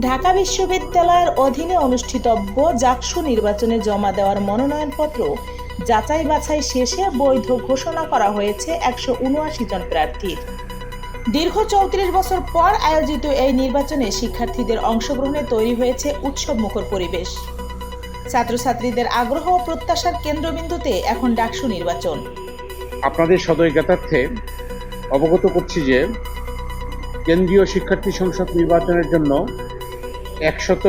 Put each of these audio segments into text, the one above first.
ঢাকা বিশ্ববিদ্যালয়ের অধীনে অনুষ্ঠিতব্য জাকসু নির্বাচনে জমা দেওয়ার মনোনয়নপত্র যাচাই বাছাই শেষে বৈধ ঘোষণা করা হয়েছে একশো উনআশি জন প্রার্থীর দীর্ঘ চৌত্রিশ বছর পর আয়োজিত এই নির্বাচনে শিক্ষার্থীদের অংশগ্রহণে তৈরি হয়েছে উৎসব মুখর পরিবেশ। ছাত্রছাত্রীদের আগ্রহ ও প্রত্যাশার কেন্দ্রবিন্দুতে এখন ডাকসু নির্বাচন। আপনাদের সদয় জ্ঞাতার্থে অবগত করছি যে, কেন্দ্রীয় শিক্ষার্থী সংসদ নির্বাচনের জন্য একশত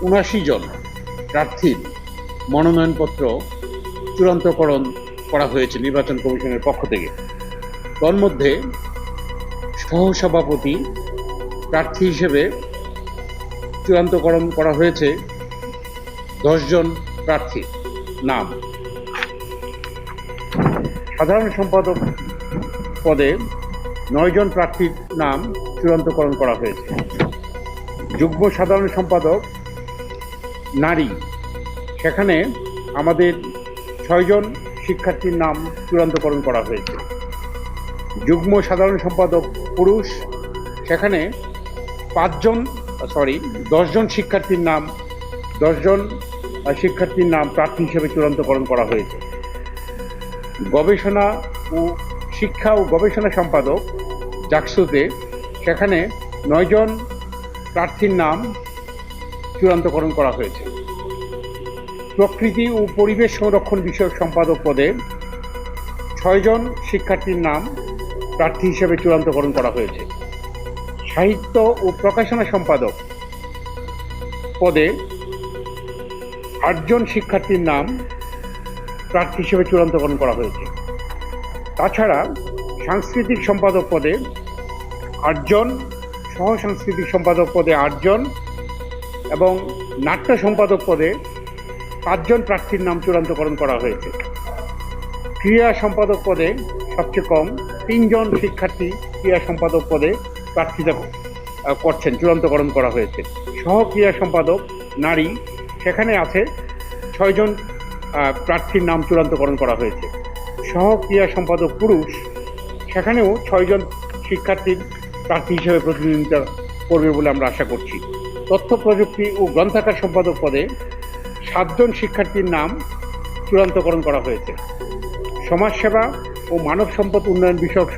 উনাশি জন প্রার্থীর মনোনয়নপত্র চূড়ান্তকরণ করা হয়েছে নির্বাচন কমিশনের পক্ষ থেকে। তন্মধ্যে সহসভাপতি প্রার্থী হিসেবে চূড়ান্তকরণ করা হয়েছে দশজন প্রার্থীর নাম। সাধারণ সম্পাদক পদে নয়জন প্রার্থীর নাম চূড়ান্তকরণ করা হয়েছে। যুগ্ম সাধারণ সম্পাদক নারী। সেখানে আমাদের ছয়জন শিক্ষার্থীর নাম চূড়ান্তকরণ করা হয়েছে। যুগ্ম সাধারণ সম্পাদক পুরুষ, সেখানে পাঁচজন সরি দশজন শিক্ষার্থীর নাম, দশজন শিক্ষার্থীর নাম প্রার্থী হিসেবে চূড়ান্তকরণ করা হয়েছে। গবেষণা ও শিক্ষা ও গবেষণা সম্পাদক জাকসুতে, সেখানে নয়জন প্রার্থীর নাম চূড়ান্তকরণ করা হয়েছে। প্রকৃতি ও পরিবেশ সংরক্ষণ বিষয়ক সম্পাদক পদে ছয়জন শিক্ষার্থীর নাম প্রার্থী হিসেবে চূড়ান্তকরণ করা হয়েছে। সাহিত্য ও প্রকাশনা সম্পাদক পদে আটজন শিক্ষার্থীর নাম প্রার্থী হিসেবে চূড়ান্তকরণ করা হয়েছে। তাছাড়া সাংস্কৃতিক সম্পাদক পদে আটজন সহ সাংস্কৃতিক সম্পাদক পদে আটজন এবং নাট্য সম্পাদক পদে পাঁচজন প্রার্থীর নাম চূড়ান্তকরণ করা হয়েছে। ক্রীড়া সম্পাদক পদে সবচেয়ে কম তিনজন শিক্ষার্থী ক্রীড়া সম্পাদক পদে প্রার্থিতা করছেন, চূড়ান্তকরণ করা হয়েছে। সহ ক্রীড়া সম্পাদক নারী, সেখানে আছে ছয়জন প্রার্থীর নাম চূড়ান্তকরণ করা হয়েছে। সহ ক্রীড়া সম্পাদক পুরুষ, সেখানেও ছয়জন শিক্ষার্থীর প্রার্থী হিসেবে প্রতিনিধিত্ব করবে বলে আমরা আশা করছি। তথ্য প্রযুক্তি ও গ্রন্থাগার সম্পাদক পদে সাতজন শিক্ষার্থীর নাম চূড়ান্তকরণ করা হয়েছে। সমাজসেবা ও মানব সম্পদ উন্নয়ন বিষয়ক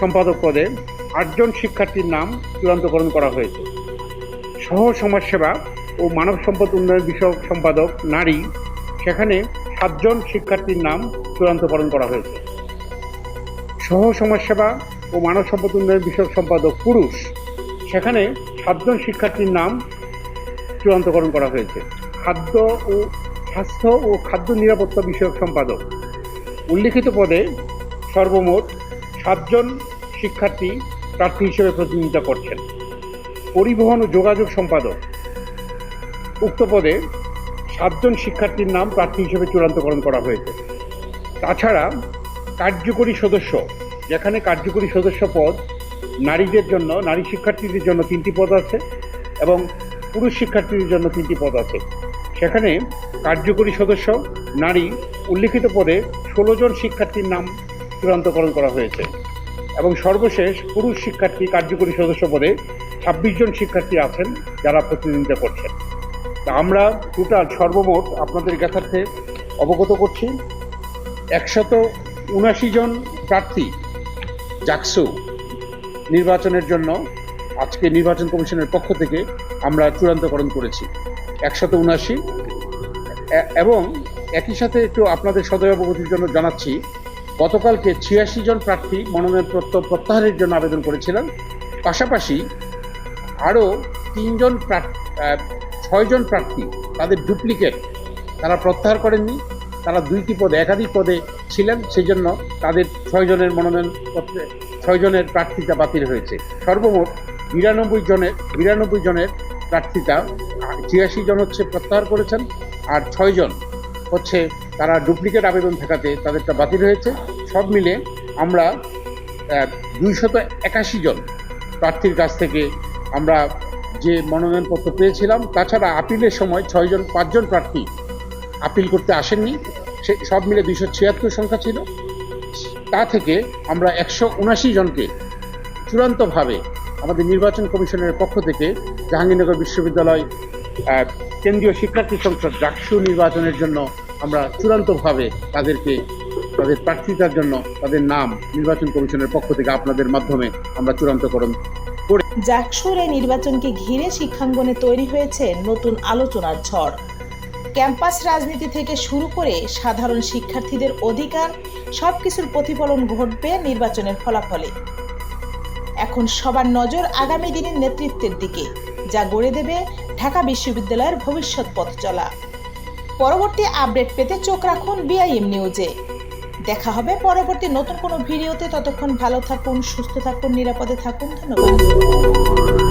সম্পাদক পদে আটজন শিক্ষার্থীর নাম চূড়ান্তকরণ করা হয়েছে। সহ সমাজসেবা ও মানব সম্পদ উন্নয়ন বিষয়ক সম্পাদক নারী, সেখানে সাতজন শিক্ষার্থীর নাম চূড়ান্তকরণ করা হয়েছে। সহ সমাজসেবা ও মানব সম্পদ উন্নয়ন বিষয়ক সম্পাদক পুরুষ। সেখানে সাতজন শিক্ষার্থীর নাম চূড়ান্তকরণ করা হয়েছে। খাদ্য ও স্বাস্থ্য ও খাদ্য নিরাপত্তা বিষয়ক সম্পাদক। উল্লিখিত পদে সর্বমোট সাতজন শিক্ষার্থী প্রার্থী হিসেবে প্রতিনিধিত্ব করছেন। পরিবহন ও যোগাযোগ সম্পাদক। উক্ত পদে সাতজন শিক্ষার্থীর নাম প্রার্থী হিসেবে চূড়ান্তকরণ করা হয়েছে। তাছাড়া কার্যকরী সদস্য। যেখানে কার্যকরী সদস্য পদ নারীদের জন্য, নারী শিক্ষার্থীদের জন্য তিনটি পদ আছে এবং পুরুষ শিক্ষার্থীদের জন্য তিনটি পদ আছে। সেখানে কার্যকরী সদস্য, নারী, উল্লিখিত পদে ষোলো জন শিক্ষার্থীর নাম চূড়ান্তকরণ করা হয়েছে এবং সর্বশেষ পুরুষ শিক্ষার্থী কার্যকরী সদস্য পদে ছাব্বিশ জন শিক্ষার্থী আছেন যারা প্রতিনিধিত্ব করছেন। তা আমরা টোটাল সর্বমোট আপনাদের জ্ঞাতার্থে অবগত করছি। একশত উনাশি জন প্রার্থী জাকসু নির্বাচনের জন্য আজকে নির্বাচন কমিশনের পক্ষ থেকে আমরা চূড়ান্তকরণ করেছি। একশত উনাশি এবং একই সাথে একটু আপনাদের সদয় অবগতির জন্য জানাচ্ছি, গতকালকে ছিয়াশি জন প্রার্থী মনোনয়নপত্র প্রত্যাহারের জন্য আবেদন করেছিলেন। পাশাপাশি আরও তিনজন ছয়জন প্রার্থী, তাদের ডুপ্লিকেট তারা প্রত্যাহার করেননি। তারা দুইটি পদে, একাধিক পদে ছিলেন সেই জন্য তাদের ছয়জনের মনোনয়নপত্রে ছয়জনের প্রার্থিতা বাতিল হয়েছে। সর্বমোট বিরানব্বই জনের বিরানব্বই জনের প্রার্থিতা ছিয়াশি জন হচ্ছে প্রত্যাহার করেছেন, আর ছয়জন হচ্ছে তারা ডুপ্লিকেট আবেদন থাকাতে তাদেরটা বাতিল হয়েছে। সব মিলে আমরা দুইশত একাশি জন প্রার্থীর কাছ থেকে আমরা যে মনোনয়নপত্র পেয়েছিলাম, তাছাড়া আপিলের সময় ছয়জন, পাঁচজন প্রার্থী আপিল করতে আসেননি। সে সব মিলে দুইশো ছিয়াত্তর সংখ্যা ছিল। তা থেকে আমরা একশো উনাশি জনকে চূড়ান্তভাবে আমাদের নির্বাচন কমিশনের পক্ষ থেকে জাহাঙ্গীরনগর বিশ্ববিদ্যালয় কেন্দ্রীয় শিক্ষার্থী সংসদ ডাকসু নির্বাচনের জন্য আমরা চূড়ান্তভাবে তাদেরকে, তাদের প্রার্থিতার জন্য, তাদের নাম নির্বাচন কমিশনের পক্ষ থেকে আপনাদের মাধ্যমে আমরা চূড়ান্তকরণ জাকসুর এই নির্বাচনকে ঘিরে শিক্ষাঙ্গনে তৈরি হয়েছে নতুন আলোচনার ঝড়। ক্যাম্পাস রাজনীতি থেকে শুরু করে সাধারণ শিক্ষার্থীদের অধিকার সব কিছুর প্রতিফলন ঘটবে নির্বাচনের ফলাফলে। এখন সবার নজর আগামী দিনের নেতৃত্বের দিকে, যা গড়ে দেবে ঢাকা বিশ্ববিদ্যালয়ের ভবিষ্যৎ পথ চলা। পরবর্তী আপডেট পেতে চোখ রাখুন বিআইএম নিউজে। দেখা হবে পরবর্তী নতুন কোনো ভিডিওতে। ততক্ষণ ভালো থাকুন, সুস্থ থাকুন, নিরাপদে থাকুন। ধন্যবাদ।